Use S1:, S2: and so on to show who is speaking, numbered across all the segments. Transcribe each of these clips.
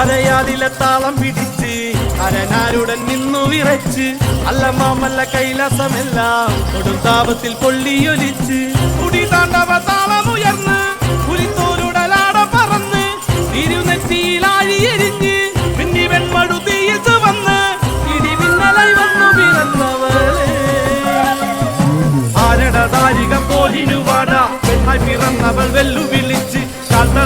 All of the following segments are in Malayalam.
S1: അരയാലിലെ താളം പിടിച്ച് അരനാരുടൻ നിന്നു വിറച്ച്. അല്ല മാമല്ല കൈലാസമെല്ലാം കൊടും താപത്തിൽ പൊള്ളിയൊലിച്ച് കുടി താണ്ടവ താളമുയർന്ന് പുലിത്തോരുടലാട പറന്ന് തിരുനെറ്റിയിലാഴിയെരിഞ്ഞ് പിന്നി വെൺമടു തീയത്ത് വന്ന് ഇടിമിന്നലായി വന്നു പിറന്നവളെ. ആരടതാരിക പോലിനുവാട പെണ്ണായി പിറന്നവൾ വെല്ലു വിളിച്ച് ഭൂമി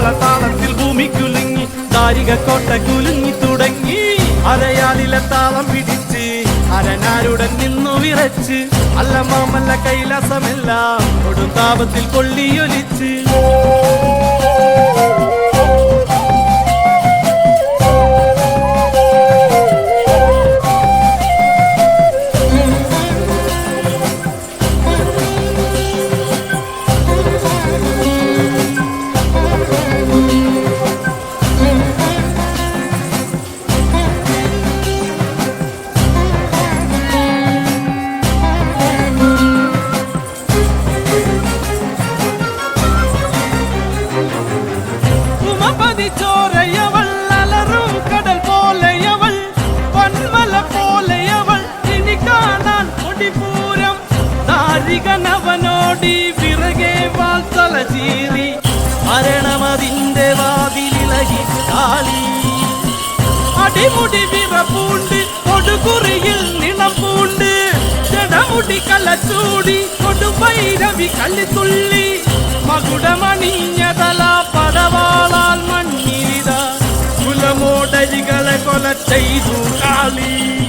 S1: ദാരിക കോട്ട കുലുങ്ങി തുടങ്ങി. അരയാലിലെ താളം പിടിച്ച് അരനാരുടൻ നിന്നു വിറച്ച്. അല്ല മാമല്ല കൈലാസമെല്ലാം കൊടും താപത്തിൽ കൊള്ളിയൊലിച്ച്. കാണാൻ കൊടിപൂരം ദാരികനവനോടി വിറകെ വാൽത്തല ചീറി മരണമതിന്റെ വാതിലിളകി കാളി അടിമുടി വിറപ്പൂണ്ട് കൊടുകുറിയിൽ നിണം പൂണ്ട് ജടമുടി കലച്ചൂടി കൊടുവൈരവി കള്ളിത്തുള്ളി മകുടമണിഞ്ഞതല പടവാളാൽ മണ്ണിരിത കുലമോടരികളെ കൊല ചെയ്തു കാളി താണ്ഡവ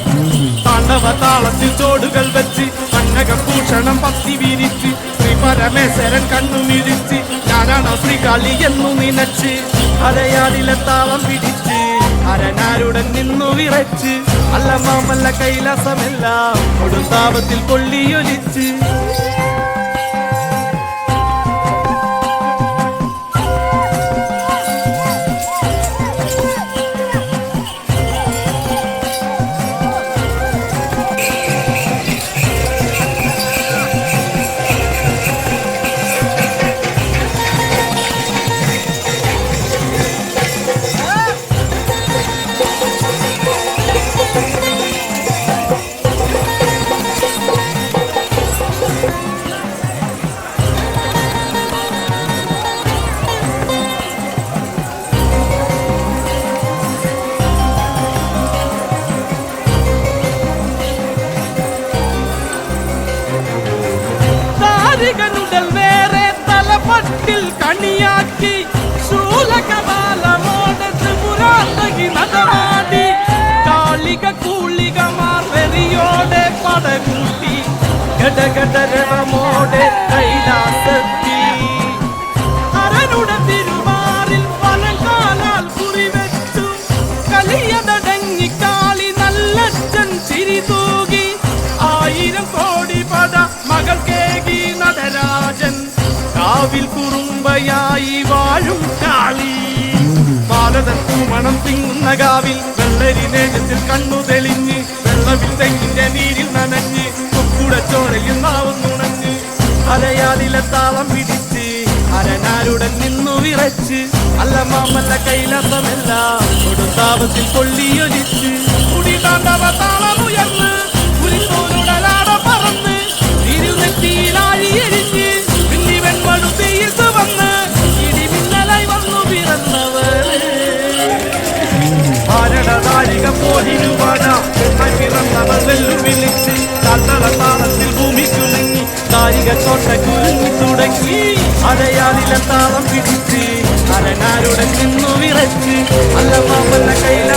S1: താളത്തിൽ ചോടുകൾ വെച്ച് കണ്ണകഭൂഷണം പത്തി വിരിച്ച് ശ്രീ പരമേശ്വരൻ കണ്ണുമിരിച്ച് ഞാനാണ് ശ്രീകാളി എന്നു നിനച്ച് അരയാടിലെ താളം പിടിച്ച് അരനാരുടൻ നിന്നു വിറച്ച് അല്ല മാമല്ല കൈലാസമെല്ലാം കൊടുത്താപത്തിൽ പൊള്ളിയൊലിച്ച് கட்டில் கனியாக்கி சூலகபால மோடத்து முராந்தகி நடமாடி காளிக கூளிக மார்வெறியோட படகூட்டி கட கட ரவமோட கை പൂമണം തിങ്ങുന്ന കാവിൽ വെള്ളരി നേജത്തിൽ കണ്ണു തെളിഞ്ഞ് വെള്ളവിൽ തെങ്ങിന്റെ നീരിൽ നനഞ്ഞ് കുക്കുടച്ചോരയിൽ നാവും നുണഞ്ഞ് അരയാലിലെ താളം പിടിച്ച് അരനാരുടൻ നിന്നു വിറച്ച് അല്ല മാമല്ല കൈലാസമെല്ലാം കൊടുത്താപത്തിൽ കൊള്ളിയൊലിച്ച് കുടി താണ്ടവ താളമുയർന്ന് മോഹിനുവാന തുടങ്ങി അടയാളിലെ താളം പിടിച്ച് അരനാരുടെ നിന്നു വിറച്ച് അല്ല മാപ്പല്ല കയ്യിലെ